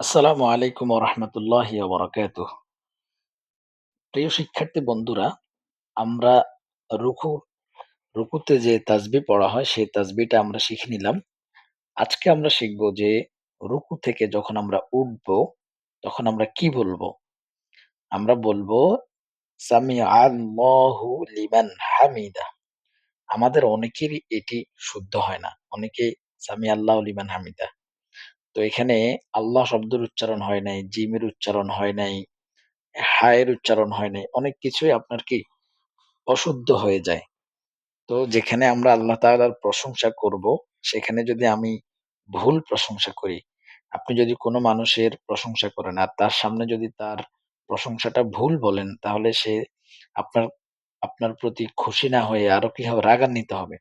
আসসালামু আলাইকুম ওরহমতুল্লাহি ওবরাকাতুহ। প্রিয় শিক্ষার্থী বন্ধুরা, আমরা রুকু রুকুতে যে তাজবি পড়া হয় সেই তাজবিটা আমরা শিখে নিলাম। আজকে আমরা শিখব যে রুকু থেকে যখন আমরা উঠবো তখন আমরা কি বলব? আমরা বলব আল্লাহু লিমান হামিদা। আমাদের অনেকেরই এটি শুদ্ধ হয় না। অনেকেই সামি আল্লাহ লিমান হামিদা। তো এখানে আল্লাহ শব্দের উচ্চারণ হয় নাই, জিমের উচ্চারণ হয় নাই, হায়ের উচ্চারণ হয় নাই। অনেক কিছুই আপনার কি অশুদ্ধ হয়ে যায়। তো যেখানে আমরা আল্লাহ তাআলার প্রশংসা করব, সেখানে যদি আমি ভুল প্রশংসা করি, আপনি যদি কোনো মানুষের প্রশংসা করেন আর তার সামনে যদি তার প্রশংসাটা ভুল বলেন, তাহলে সে আপনার আপনার প্রতি খুশি না হয়ে আরও কি হবে রাগান্বিত হবে।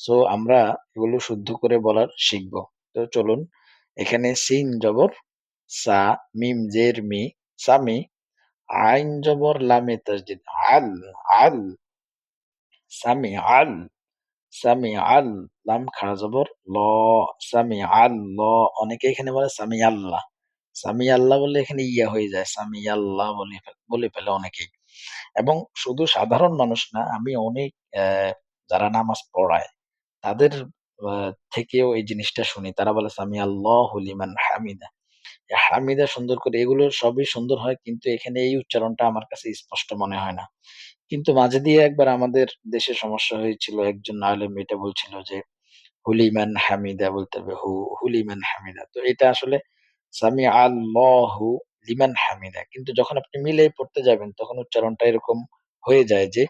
সো আমরা এগুলো শুদ্ধ করে বলার শিখব। তো চলুন এখানে সিন জবর সা, মিম জের মি, সামি, আইন জবর লামে তাসদিদ আল, আল, সামি আল, সামি আল, লাম খাড়া জবর ল, সামি আল ল, অনেকে এখানে বলে সামি আল্লাহ। সামি আল্লাহ বলে এখানে ইয়া হয়ে যায়, সামি আল্লাহ বলে বলে ফেলে অনেকেই। এবং শুধু সাধারণ মানুষ না, আমি অনেক যারা নামাজ পড়ায় তাদের থেকেও এই জিনিসটা শুনি। তারা বলে সামি আল্লাহু লিমান হামিদা। হামিদা সুন্দর করে এগুলো সবই সুন্দর হয় কিন্তু এখানে এই উচ্চারণটা আমার কাছে স্পষ্ট মনে হয় না। কিন্তু মাঝে দিয়ে একবার আমাদের দেশে সমস্যা হয়েছিল। একজন আলেম এটা বলছিল যে, হুলিমান হামিদা বলতে হবে হু, হুলিমান হামিদা। তো এটা আসলে সামি আল্লাহু লিমান হামিদা। কিন্তু যখন আপনি মিলেই পড়তে যাবেন তখন উচ্চারণটা এরকম হয়ে যায় যে,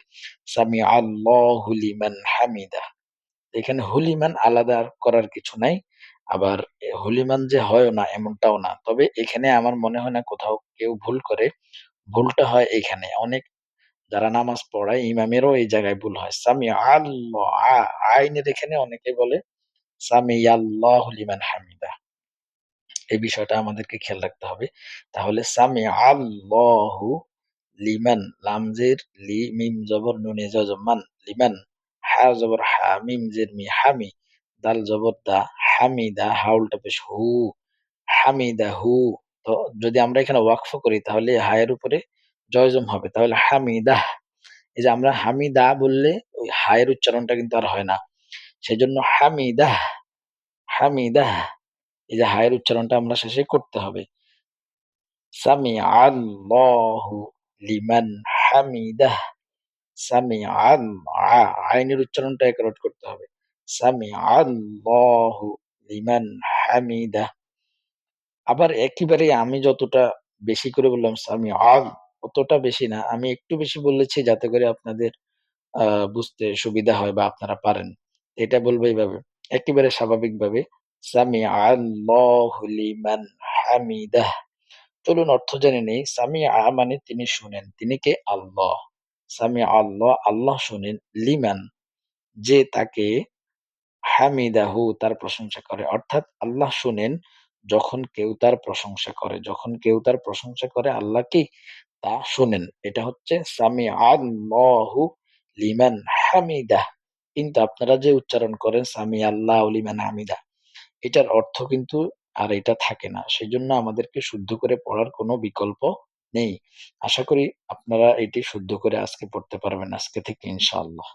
সামি আল্লাহু লিমান হামিদা। এখানে হুলিমান আলাদা করার কিছু নাই। আবার হুলিমান যে হয়ও না, এমনটাও না। তবে এখানে আমার মনে হয় না কোথাও কেউ ভুল করে। ভুলটা হয় এখানে। অনেক যারা নামাজ পড়ায়, ইমামেরও এই জায়গায় ভুল হয়। সামি আল্লাহ আইনের এখানে অনেকে বলে, সামি আল্লাহ লিমান হামিদা। এই বিষয়টা আমাদেরকে খেয়াল রাখতে হবে। তাহলে সামি আল্লাহু লিমান লামজের লি, মিম, জবর, নুনে জজমান লিমান হা জবর হা, মিম, জের, মি হামি দাল জবর দা হামি হামিদা হাউলটা পেশ হু হামিদা হু। তো যদি আমরা এখানে ওয়াকফ করি, তাহলে হায়ের উপরে জয়জম হবে। তাহলে হামিদাহ এই যে আমরা হামিদা বললে ওই হায়ের উচ্চারণটা কিন্তু আর হয় না। সেজন্য হামিদাহ হামিদাহ এই যে হায়ের উচ্চারণটা আমরা শেষে করতে হবে। সামি আল্লাহু লিমান হামিদাহ সামি আইনের উচ্চারণটা এক একরট করতে হবে। সামি আল্লাহু লিমান হামিদাহ আবার একেবারে আমি যতটা বেশি করে বললাম সামি আল অতটা বেশি না, আমি একটু বেশি বলেছি যাতে করে আপনাদের বুঝতে সুবিধা হয় বা আপনারা পারেন। এটা বলব এইভাবে। একেবারে স্বাভাবিকভাবে সামি আল্লাহু লিমান হামিদাহ চলুন অর্থ জেনে নেই। সামি আ মানে তিনি শুনেন, তিনি কে? আল্লাহ। সামি আল্লাহ আল্লাহ শুনেন, লিমান? যে তাকে হামিদাহু তার প্রশংসা করে। অর্থাৎ আল্লাহ শুনেন যখন কেউ তার প্রশংসা করে। যখন কেউ তার প্রশংসা করে, আল্লাহ কি? তা শুনেন। এটা হচ্ছে সামি আল্লাহু লিমান হামিদাহ। কিন্তু আপনারা যে উচ্চারণ করেন সামি আল্লাহ লিমান হামিদা এটার অর্থ কিন্তু আর এটা থাকে না। সেই জন্য আমাদেরকে শুদ্ধ করে পড়ার কোনো বিকল্প নেই। আশা করি আপনারা এটি শুদ্ধ করে আজকে পড়তে পারবেন। আজকে থেকে ইনশাআল্লাহ।